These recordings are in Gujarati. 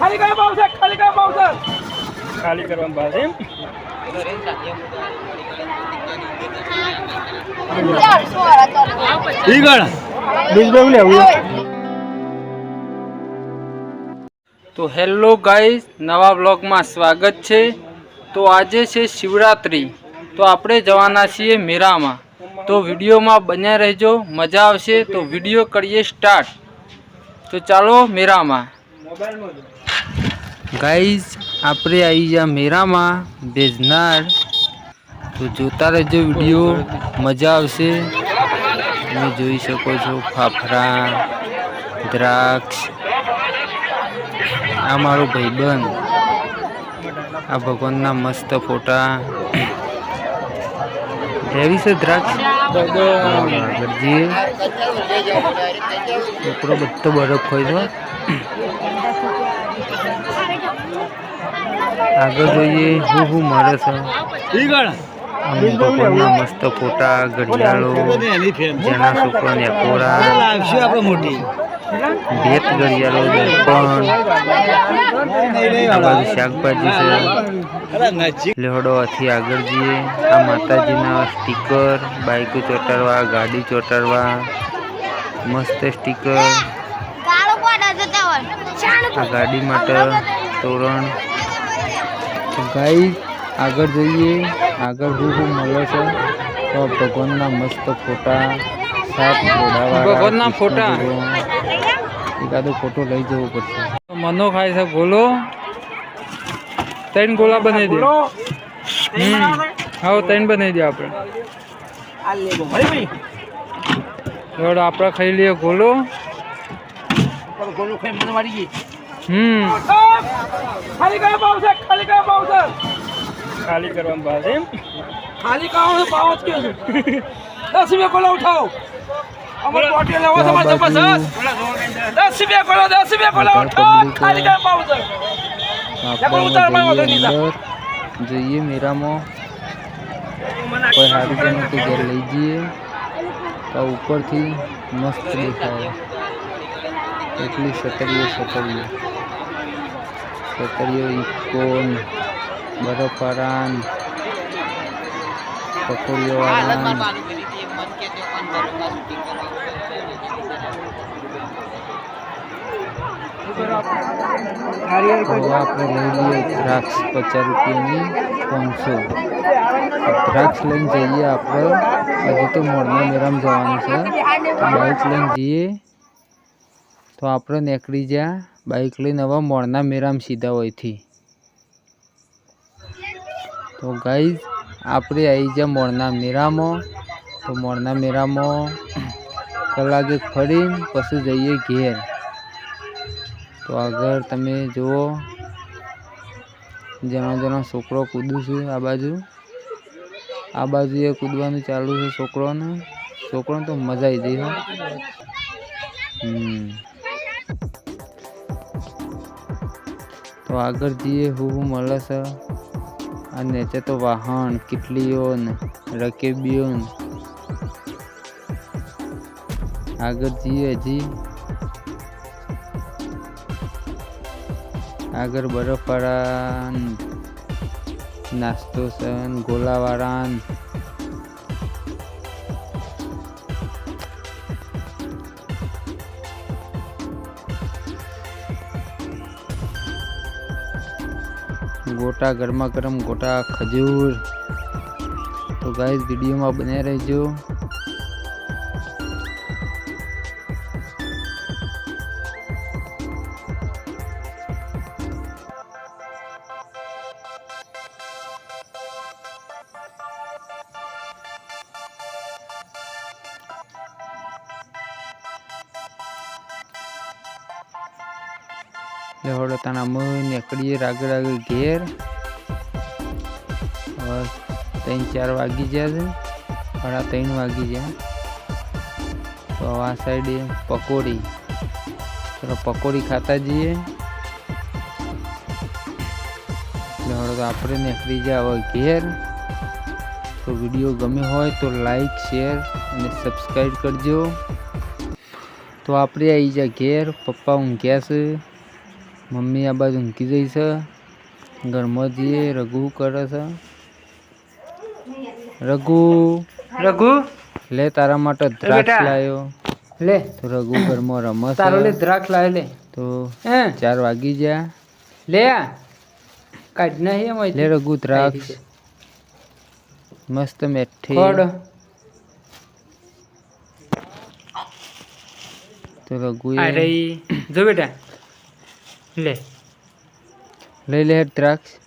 ખાલી કરવા આવશે ખાલી કરવા આવશે. ખાલી કરવામાં આવશે એમ? તો હેલો ગાઈઝ નવા બ્લોગમાં સ્વાગત છે. તો આજે છે શિવરાત્રિ. તો આપણે જવાના છીએ મેરામાં. તો વિડીયોમાં બન્યા રહેજો મજા આવશે. તો વીડિયો કરીએ સ્ટાર્ટ. તો ચાલો મેરામાં. ગાઈઝ આપણે આવી ગયા મેરામાં, બેજનાર. તો જોતા રહેજો વીડિયો, મજા આવશે. તમે જોઈ શકો છો ફાફરા દ્રાક્ષ. આ મારો ભાઈબંધ. આ ભગવાનના મસ્ત ફોટા. લેવી છે દ્રાક્ષ? છોકરો બધો બરફ હોય છે. આગળ જોઈએ હું હું મારે છે. ભગવાનના મસ્ત ફોટા ઘડિયાળો જેના છોકરાને કોરા મોટી. ભેટ ઘડિયાળો દર્પણ આ બાજુ શાકભાજી છે. લેહડોથી આગળ જઈએ. આ માતાજીના સ્ટીકર બાઈકો ચોટાડવા ગાડી ચોટાડવા. મસ્ત સ્ટીકર. આ ગાડી માટે તોરણ. ગાઈ આગળ જઈએ. આગળ હું હું મળે છે. તો ભગવાનના મસ્ત ફોટા સાત ભગવાનના ફોટા. એકાદો ફોટો લઈ જવો પડશે. મનો ખાય છે ગોલો ત્રણ ગોલા બનાવી દે. હમ. હા ત્રણ બનાવી દે આપણે. આપણે ખાઈ લઈએ ગોલો. હમ ખાલી કયા ભાવ છે ખાલી કયા ભાવ છે ખાલી કરવામાં પાસે એમ ખાલી કયા ભાવ જ કે છે દસ રૂપિયા કોલા ઉઠાવો અમારે ટોટી લેવા તો આ તમારે બાજુ જબરજસ્ત દસ રૂપિયા કોલા દસ રૂપિયા કોલા ઉઠાવો પબ્લિક ખાલી કયા ભાવ છે આપણે જઈએ અંદર જોઈએ મેરામાં કોઈ સારું જણ તો ઘેર લઈ જઈએ તો ઉપરથી મસ્ત દેખાય એટલી સતરીઓ સતરીઓ સતરીઓ ઇકોન બરફારાન પકોડીઓ આપણે લઈ લઈએ દ્રાક્ષ પચાસ રૂપિયાની પાંચસો દ્રાક્ષ લઈને જઈએ આપણે. હજી તો મોડના મેરામ જવાનું છે. બાઇક લઈને જઈએ. તો આપણે નીકળી જા બાઇક લઈને હવે મોરના મેરામ સીધા હોયથી. તો ગાઈઝ, આપણે આવી જા મોરના મેરામાં. તો મોરના મેરામાં કલાકે ફરીને પછી જઈએ ઘેર. તો આગળ તમે જુઓ. જેનો જેનો છોકરો કૂદું છું આ બાજુ. આ બાજુ એ કૂદવાનું ચાલુ છે છોકરોને. છોકરોને તો મજા આવી જઈ હમ. તો આગળ જઈએ, હું મળે છે. અને નીચે તો વાહન કેટલીઓ ને રકેબીઓ આગળ જઈએ હજી આગળ બરફવાળા નાસ્તો છે ગોલાવાળા ગોટા ગરમા ગરમ ગોટા ખજૂર. તો ગાઈઝ વિડીયોમાં બન્યા રહેજો. લેવડો તાના મન નીકળીએ રાગે રાગે ઘેર. હવે ત્રણ ચાર વાગી ગયા છે. સાડા ત્રણ વાગી ગયા. તો આ સાઈડ પકોડી. ચલો પકોડી ખાતા જઈએ. લેવડો તો આપણે નીકળી જાય હવે ઘેર. તો વીડિયો ગમે હોય તો લાઈક શેર અને સબસ્ક્રાઈબ કરજો. તો આપણે આવી જાય ઘેર. પપ્પા ઊંઘ્યા છે. મમ્મી આ બાજુ ઊંઘી જઈ છે. ઘરમાં જઈએ રઘુ કરે છે. રઘુ? રઘુ? લે તારા માટે દ્રાક્ષ લાયો. લે. તો રઘુ ઘરમાં રમે તારો લે દ્રાક્ષ લાયો લે. તો ચાર વાગી ગયા. લે કાઢ ના નહીં એમ લે રઘુ દ્રાક્ષ. મસ્ત મેઠી. તો રઘુ અરે જો બેટા. લે. લઈ લે દ્રાક્ષ.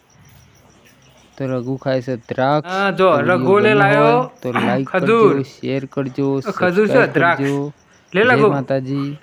તો રઘુ ખાય છે દ્રાક્ષ. હા, જો, રઘુ લે લાયો તો લાઈક કરજો શેર કરજો ખજૂર છે, દ્રાક્ષ. લે લઘુ માતાજી.